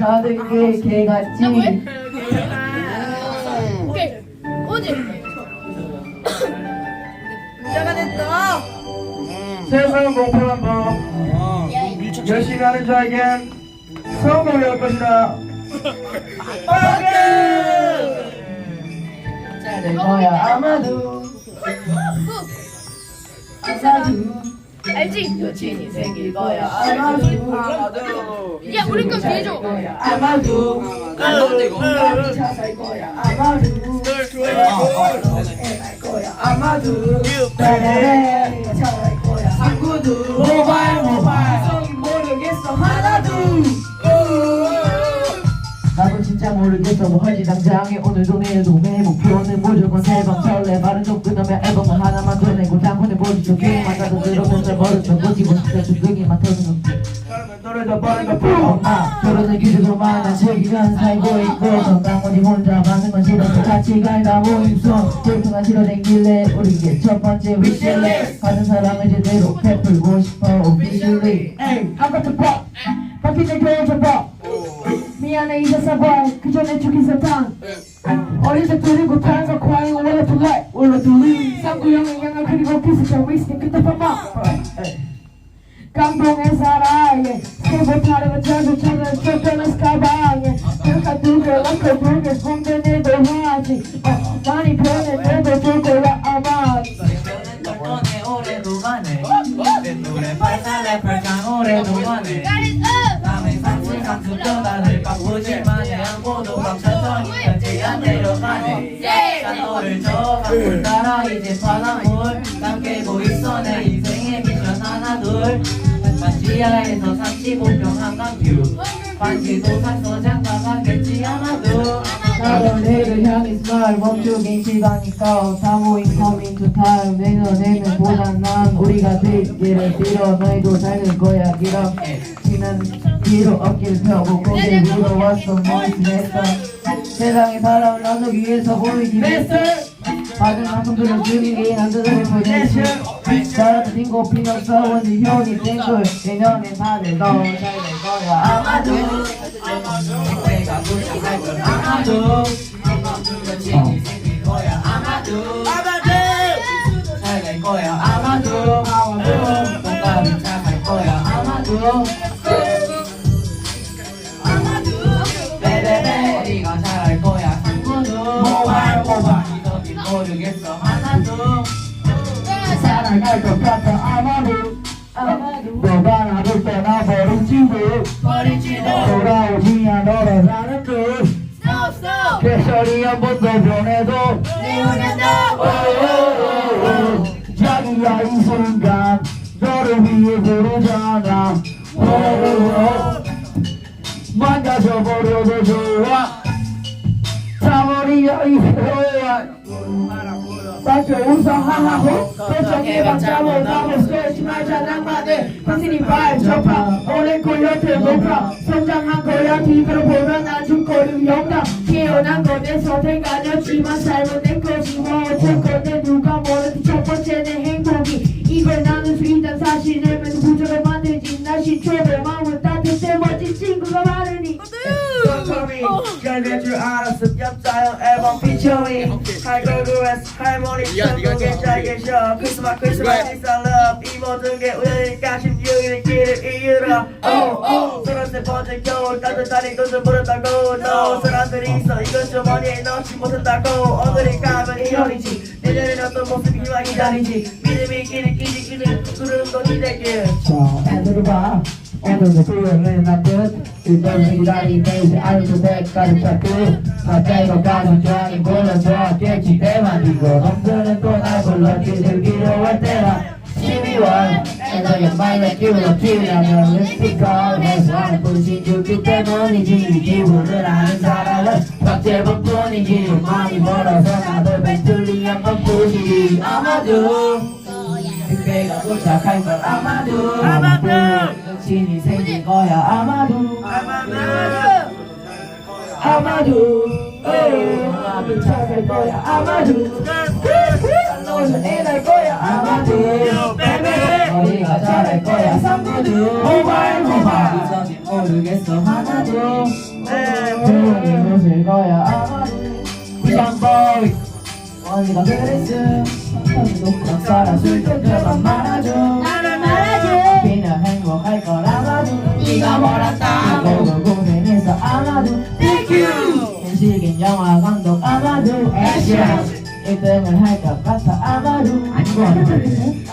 다들 개, 개같이 나 뭐해? 오케이. 오지. 부자가 됐다. 세상 공평한 법 열심히 하는 자에겐 성공이 올 것이다 잘될 거야 아마도 아마도 알지? 여친이 생길 거야. 아마도 야, 우리 거 비해줘. 아마도 아마도. 차살 거야. 아마도 애날 거야. 아마도 따라래 차살 거야. 상구도 모발 모발. 모르겠어. 하나도. 나도 진짜 모르겠어. 뭐 할지 당장에? 오늘도 내일도 내 목표는 무조건 세번. 설레 바른 속 끝나면 앨범 고지고 진짜 주둥이만 터는 노래도 빠르게 뿜 엄마 결혼을 기르고 많은 세기간 살고 있고 건강원이 혼자 많은 건 싫어서 같이 가다 모임속 돌풍가 싫어 댕길래 우리의 첫 번째 위시리스트 받은 사랑을 제대로 베풀고 싶어 officially 에이 아까부터 봐 바뀌는 교육을 봐 미안해 잊었어 봐 그 전에 죽인 사탕 어릴 때 두리고 타는 거 crying 올라 둘래 올라 둘리 쌍구형의 양을 그리고 비슷한 위스키 감동에 살아 예 스케이트 타려고 자주 찾는 쫓겨난 스카바에 그러니까 두개 넣고 두개 손대내도 하지. 어 많이 변했는데 줄 거야 아마. 너네 올해도 가네 내 노래. 발사 래퍼 강 올해도 가네 아무도 감천성이 현재야 내려가네. 난 너를 저 강물 따라 이제 바닷물 난 깨고 있어 내 인생의 미션 하나 둘. 반지하에서 35평 한강뷰. 반지도 샀어 장가가겠지 아마도 내를 향해 스마일 멈추긴 시간이니까 사모임 coming to time 내 너네는 보다 난 우리가 되기를 빌어 너희도 잘될 거야. 기럼 지난 뒤로 어깨를 펴고 고개 물어왔어. 뭐지 했어. 세상에 사람을 나누기 위해서 보이기 위해서 받은 만큼들을 즐기기 남자들의 포지션 사람들 딩고 피는 싸우는 형이 땡글 내년엔 다들 너잘될 거야. 아마도. 내가 도착할 걸 아마도 거야 아마도 잘될 거야 아마도 건강히 잘갈 거야 아마도. 베베베 우리가 잘할 거야 상구도 모발 모발 이더비 모르겠어 하나도 사랑할 것 같아 아마도. 너가 나를 떠나버린지도 버리지도 돌아오지 않으라는 듯 Stop, stop. 개설이 한번 더 변해도 내. 오오오오. 자기야 이 순간 너를 위해 부르잖아. 오오오. 망가져버려도 좋아. 타버리려 이 회화 맞죠 웃어. 하하호 표정에 박자고 나무 스트레치 말자 낭만에 당신이 발 접하 오랜 콜려트 높아 성장한 거야. 뒤로 보면 아주 거리 영감. 태어난 건내 선택 아니었지만 내 거지 잘될 줄 알았음. 옆자형 앨범 피처링 할걸그레스 할머니 천국에 잘 계셔. 크리스마스 크리스마스 일상 러브 이 모든 게 우연이니까 16일의 길을 이으라. 오오. 서른세 번째 겨울 따뜻하니 돈좀 벌었다고. 너 사람들이 있어. 이건 좀 어디에 넣지 못한다고. 오늘이 가면 1월이지. 내년엔 어떤 모습이 희망이 기다리지. 믿음이 길을 끼지 길을 구름도 기대길. 자, 애들을 봐. 오늘도 토요일은 나끝 이번은 기다린 알고 내까지 찾고 나 빼고 가서 좋아하는 걸로 좋았겠지 때만 이고 놈들은 또날 불렀지 즐기려 할 때라 12월 애들 연말에 기울어 키우려면 스피커 해서 하는 뿐이지 죽기 때문이지 이 기분을 아는 사람은 박재범뿐이지 많이 벌어서 나도 벤틀리 한번 뿐이지 아마도 그때가 도착할 걸 아마도 아마도 여친이 생길 거야. 아마도. 아마도. 아마도 찾을 거야. 아마도. 너는 애날 거야. 아마도. 어디가 잘할 거야. 상부도. 모발 모발. 모르겠어. 하나도. 네. 조용히 웃을 거야. 아마도. 부장보이 언니가 그랬음. 역사라 술좀 그만 말아 네가. 보고. 고생해서 아마도 Thank you. 현식인 영화 감독 아마도 액션 1등을 할 것 같아 아마도. 아닌 것